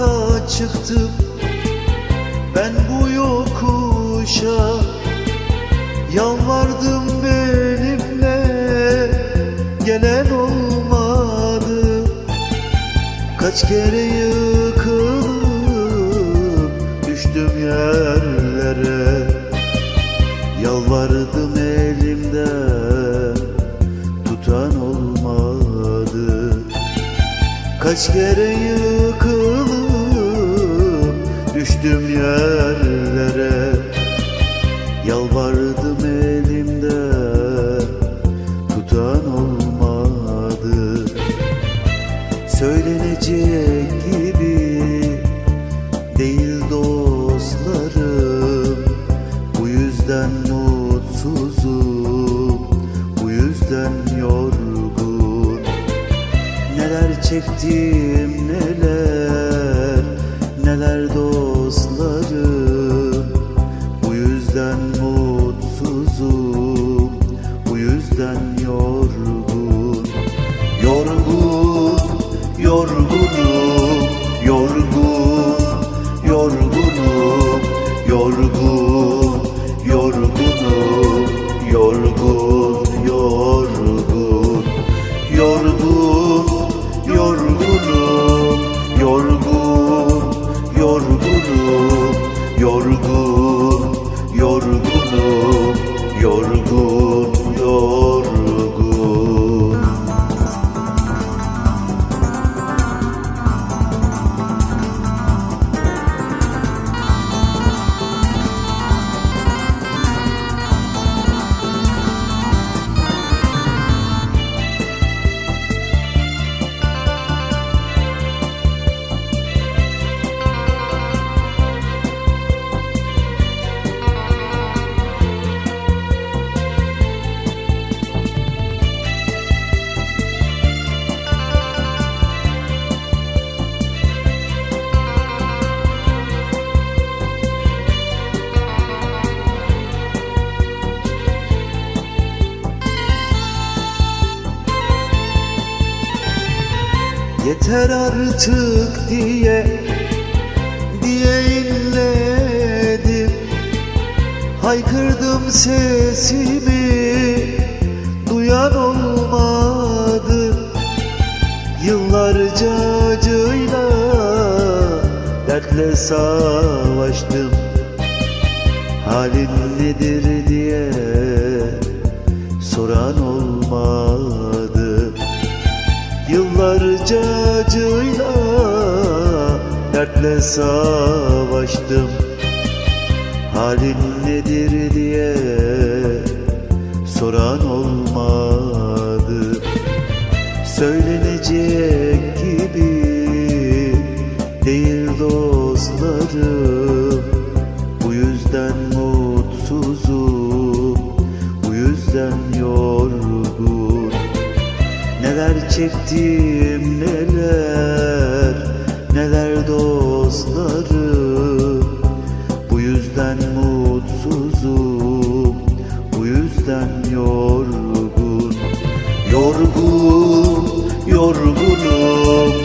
kalka çıktım Ben bu yokuşa Yalvardım benimle. Gelen olmadı. Kaç kere yıkılıp Düştüm yerlere. Yalvardım elimden Tutan olmadı. Kaç kere yıkılıp düştüm yerlere Yalvardım elimde tutan olmadı. Söylenecek gibi değil dostlarım Bu yüzden mutsuzum Bu yüzden yorgun Neler çektim Yeter artık diye diye inledim Haykırdım sesimi duyan olmadı. Yıllarca acıyla dertle savaştım. Halin nedir diye soran olmadı. Yıllarca dertle savaştım. Halin nedir diye soran olmadı. Söylenecek gibi değil dostlarım. Bu yüzden mutsuzum Bu yüzden yorgun Neler çektim neler dostlarım Bu yüzden mutsuzum Bu yüzden yorgun Yorgun, yorgunum